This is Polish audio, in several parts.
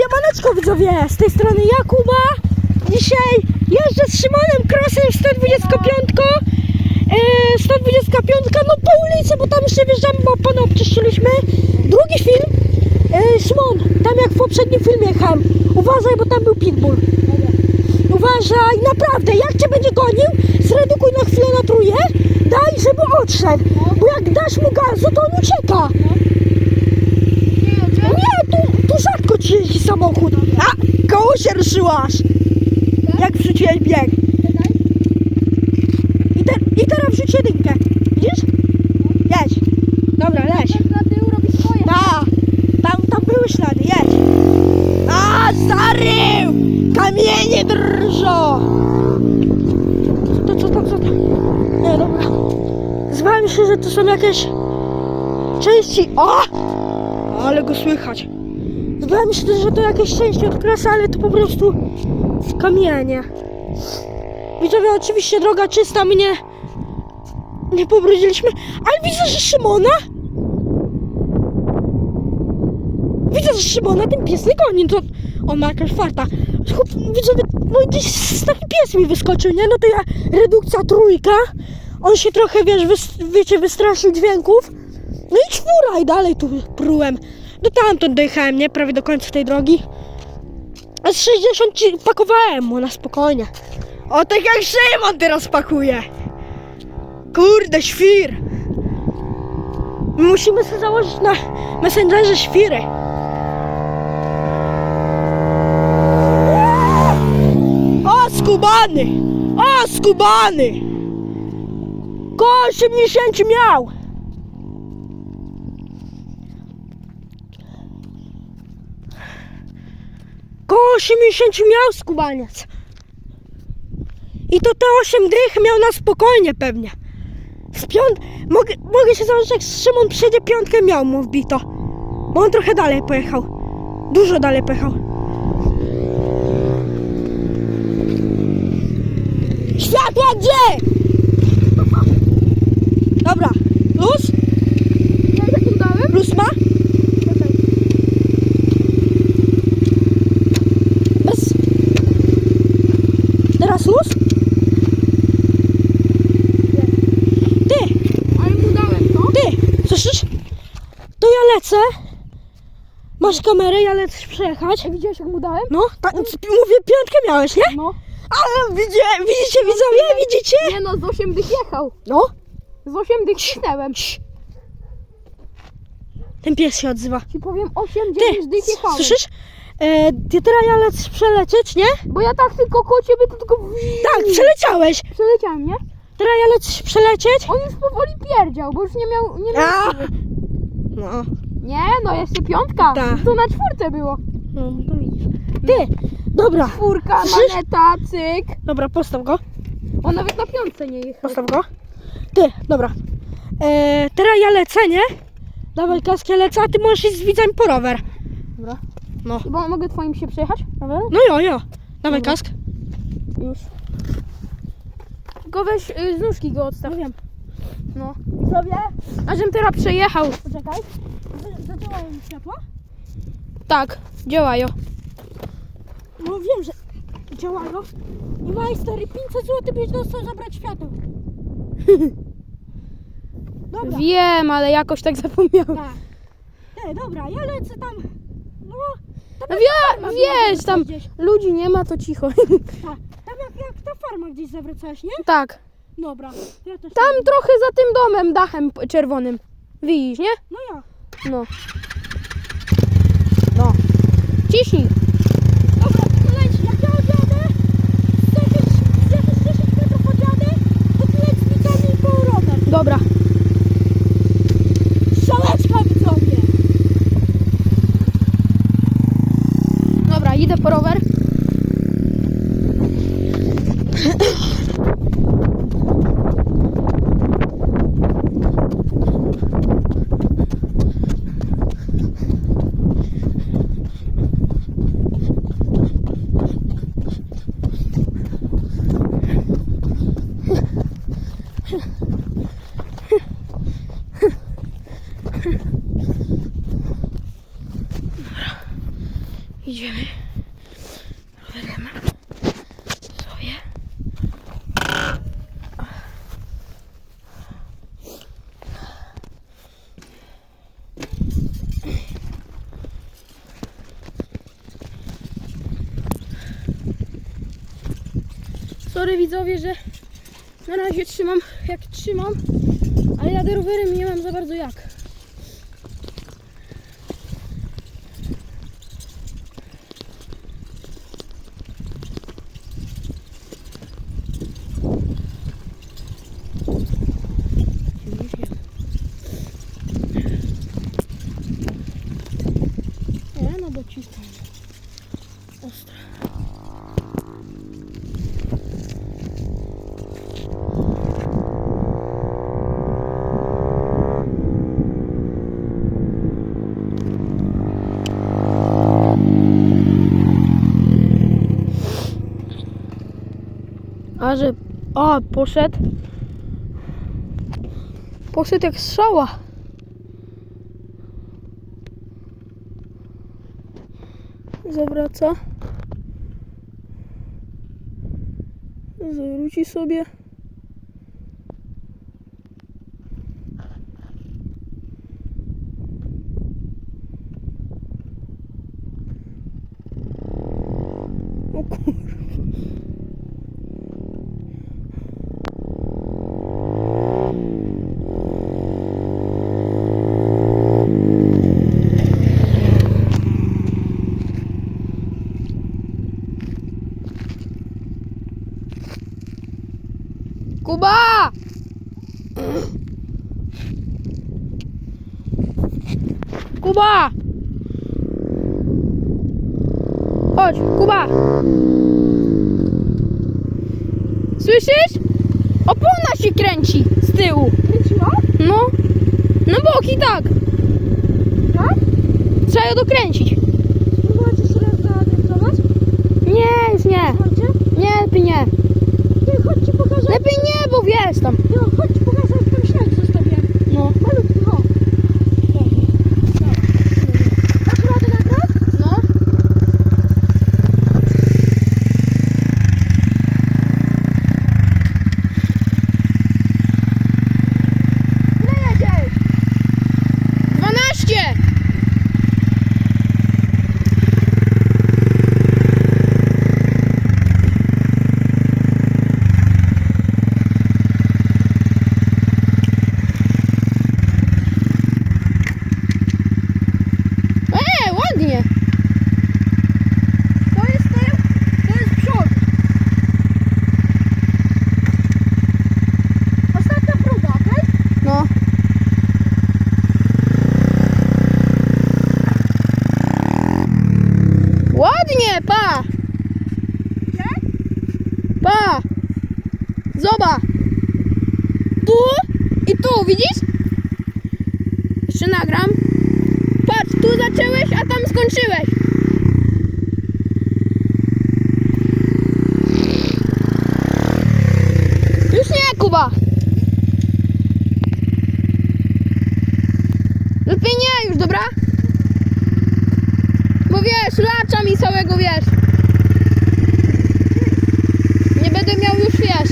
Siemaneczko widzowie, z tej strony Jakuba. Dzisiaj jeżdżę z Szymonem Krosem 125. E, 125 no po ulicy, bo tam jeszcze wjeżdżamy, bo pana obczyściliśmy. Drugi film. E, Szymon, tam jak w poprzednim filmie jechałem. Uważaj, bo tam był pitbull. Uważaj, naprawdę, jak cię będzie gonił, zredukuj na chwilę na truje, daj, żeby odszedł. Bo jak dasz mu gazu, to on ucieka. Nie, rzadko ci jeździ samochód. A, koło się ruszyłaś. Jak wrzuciłeś bieg. I, te, I teraz wrzuć jedynkę. Widzisz? Jedź. Dobra, leć. Ta, tam, tam były ślady, jedź. A, stary! Kamienie drżą. To co tam, co tam? Nie, dobra. Zwałem się, że to są jakieś części. O! Ale go słychać. Się, że to jakieś części od krasa, ale to po prostu kamienie. Widzowie, oczywiście droga czysta, mnie nie pobrudziliśmy, ale widzę, że Szymona Widzę, że Szymona ten pies nie goni, to on ma jakaś farta. Chłop, widzowie, no gdzieś pies mi wyskoczył, nie? No to ja, redukcja trójka, on się trochę, wiesz, wiecie, wystraszył dźwięków. No i czwóra i dalej tu prułem. Do tamtąd dojechałem, nie? Prawie do końca tej drogi. A z 60 ci pakowałem mu na spokojnie. O, tak jak Szymon teraz pakuje. Kurde, świr. My musimy sobie założyć na Messengerze świry. O, skubany! O, skubany! Koło 80 miał! Koło 80 miał skubaniec. I to te 8 dych miał na spokojnie pewnie. Z piąt... Mogę, mogę się założyć, jak Szymon przyjedzie piątkę miał mu wbito. Bo on trochę dalej pojechał. Dużo dalej pojechał. Światła gdzie? Dobra. Dałem? Luz ma? Luz? Ty! Ale mu dałem to. Ty, słyszysz? To ja lecę. Masz kamerę, ja lecę przejechać. Widziałeś jak mu dałem? No, tak, mówię, piątkę miałeś, nie? No. Ale widzicie, widzicie widzowie, widzicie? Nie no, z 8 dych jechał. No. Z 8 dych cisnąłem. Cii. Ten pies się odzywa. Ci powiem 8, Ty, 9 dych jechałem. słyszysz? E, ty teraz ja lecę przelecieć, nie? Bo ja tak tylko koło ciebie to tylko Tak, przeleciałeś. przeleciałem, nie? Teraz ja lecę przelecieć. On już powoli pierdział, bo już nie miał... Nie, miał A. siły. No, nie no, jeszcze piątka. Tak. To na czwórce było. no to widzisz. Ty, dobra, Czwórka, Słyszysz? maneta, cyk. dobra, postaw go. On nawet na piątce nie jechał. Postaw go. Ty, dobra. E, teraz ja lecę, nie? Dawaj kaskę lecę, a ty możesz iść z widzem po rower. Dobra. No. Bo mogę twoim się przejechać? Dobra. No jo, jo. Dawaj Dobra. kask. Już. Tylko weź y, z nóżki go odstaw. wiem. No. Sobie? A żem teraz przejechał. Poczekaj. Zadziałają mi światła? Tak, działają. No wiem, że działają. I majster, 500 zł byś dostał zabrać światło. Dobra. Wiem, ale jakoś tak zapomniałem. Tak. Ej, dobra, ja lecę tam. No, wie, wiesz, tam gdzieś. ludzi nie ma, to cicho. Tak, tam jak, jak ta farma gdzieś zawracałeś, nie? tak. Dobra. to Ja też Tam trochę za tym domem, dachem p- czerwonym. Widzisz, nie? No ja. No. No. Ciśnij. Dobra, to leć, jak ja odjadę, z jakieś, z jakieś 10 metrów odjadę, to ty leć z widzami po rower. Dobra. Idziemy. Rowerem. Sorry widzowie, że na razie trzymam jak trzymam, ale jadę rowerem i nie mam za bardzo jak. Nie, no bo cisnę. Ostro. A że. A, poszedł. Poszedł jak strzała. Zawraca. Zawróci sobie. O kur... Kuba! Kuba! Chodź, Kuba! Słyszysz? Opona się kręci z tyłu. Kręciła? No. Na boki tak. Tak? Trzeba ją dokręcić. Spróbować jeszcze raz zakręcować? Nie, już nie. Chodźcie. Nie, lepiej nie. Ty, chodź ci pokażę. Lepiej nie, bo wiesz tam. No, chodź ci pokażę, jak tam śnieg zostawiłem. No. Malutki, o. Dasz radę nagrać? No. Ile jedziesz? 12! Eee, ładnie! To jest tył, to jest przód. Ostatnia próba, okej? No. Ładnie, pa! Gdzie? Pa! Zobacz! Tu i tu, widzisz? Jeszcze nagram. Patrz, tu zaczęłeś, a tam skończyłeś. Już nie, Kuba. Lepiej nie już, dobra? Bo wiesz, lacza mi całego, wiesz. Nie będę miał już, wiesz.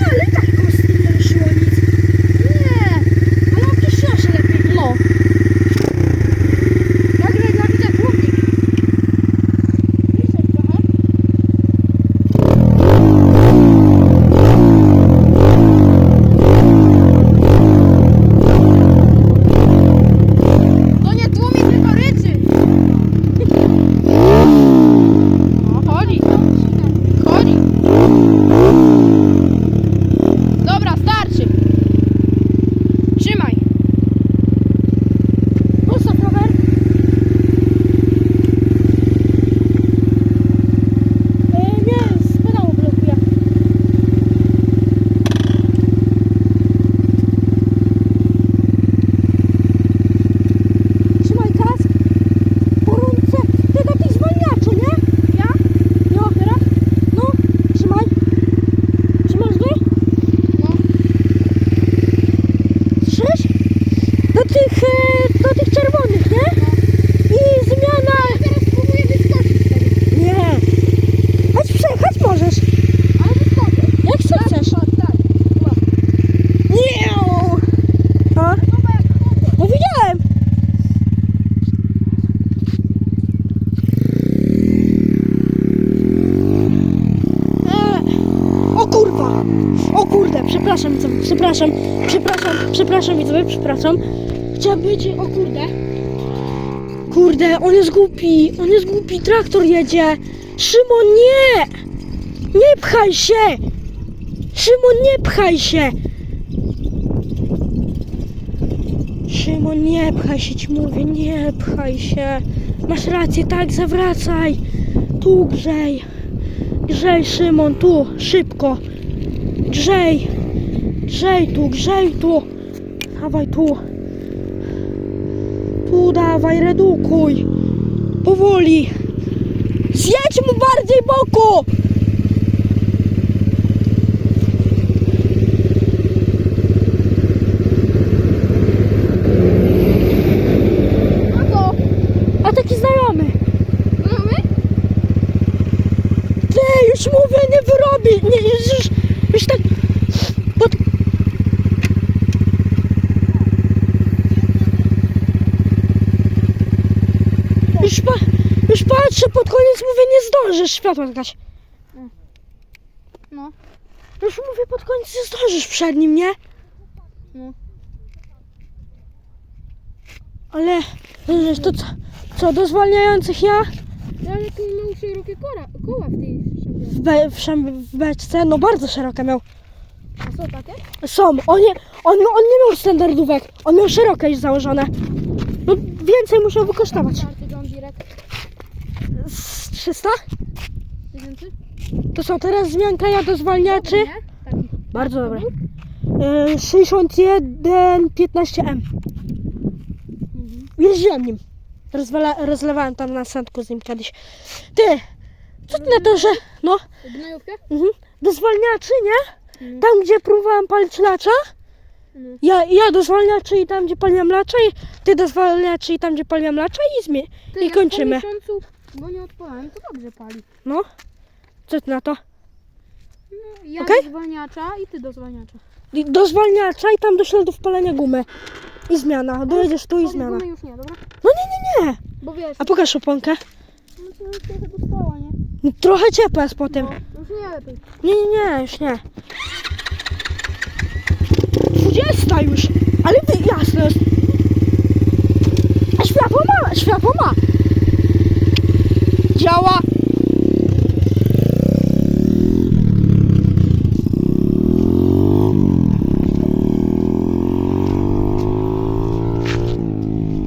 No, ale i tak kostki nie ruszyło nic. Nie, Ale okiśniasz lepiej. no. Nagraj dla widza tłumnik. Bliżej trochę. To nie tłumi, tylko ryczy. przepraszam, widzowie, przepraszam, przepraszam, przepraszam, przepraszam. Chciałem być, o kurde. Kurde, on jest głupi, on jest głupi, traktor jedzie. Szymon, nie! Nie pchaj się! Szymon, nie pchaj się! Szymon, nie pchaj się, ci mówię, nie pchaj się. Masz rację, tak, zawracaj. Tu grzej. Grzej, Szymon, tu, szybko. Grzej. Grzej tu, grzej tu. Dawaj tu. Tu dawaj, redukuj. Powoli. Zjedź mu bardziej boku. A taki znajomy. Ty, już mówię, nie wyrobi. Nie, już tak... Pod... Już, pa, już patrzę, pod koniec mówię, nie zdążysz światła zgać. No. Już mówię, pod koniec nie zdążysz przed nim, nie? No. Ale, wiesz, to co, co, do zwalniających ja Ale tu miał szerokie koła, koła w tej w, be, w, szam- w beczce, no bardzo szerokie miał. A są takie? Są, on nie, on, on nie miał standardówek, on miał szerokie już założone. No więcej musiał wykosztować. Z 300? Tysięcy? To są teraz zmianka do zwalniaczy. Bardzo dobre. E, 61 15M. Mhm. Jeździłem nim. Rozwala, rozlewałem tam na sandku z nim kiedyś. Ty, co ty na to, że... No, Gnojówkę? mhm, do zwalniaczy, nie? Mhm. Tam, gdzie próbowałem palić lacza, ja, ja do zwalniaczy i tam, gdzie paliłem lacza, i ty do zwalniaczy i tam, gdzie paliłem lacza i, zmie... Ty, i kończymy. Po miesiącu, bo nie odpalałem, to dobrze pali. No, co ty na to? No, ja Okej. do zwalniacza i ty do zwalniacza. I Do zwalniacza i tam do śladów palenia gumy. I zmiana, dojedziesz tu i zmiana. gumy już nie, dobra? No nie, nie, nie. Bo wiesz, A pokaż oponkę. no to już trochę dostała, nie? No, Trochę ciepła jest po tym. No, już nie lepiej. Nie, nie, nie, już nie. 20 już, ale wy, jasne jest. A światło ma, światło ma. Działa.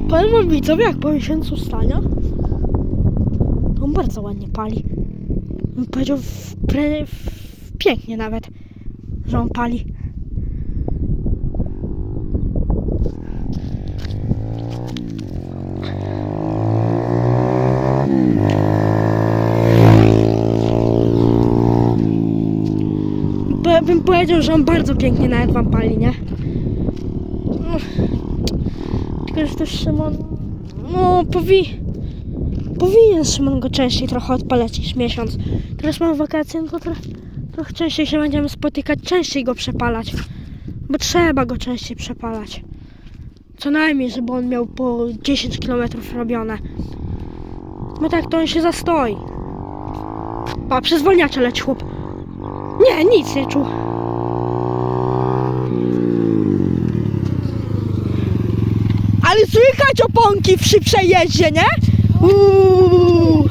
Powiem wam widzowie, jak po miesiącu stania, on bardzo ładnie pali. On powiedział w, w, pięknie nawet, że on pali. Bo- Bym powiedział, że on bardzo pięknie nawet wam pali, nie? No. Tylko, że też Szymon, no powi... Powinien Szymon go częściej trochę odpalać niż miesiąc. Teraz mam wakacje, no to trochę, częściej się będziemy spotykać, częściej go przepalać. Bo trzeba go częściej przepalać. Co najmniej, żeby on miał po 10 km robione. Bo tak to on się zastoi. Pa, przez zwolniacze leci chłop. Nie, nic nie czuł. Ale słychać oponki przy przejeździe, nie? Uuu.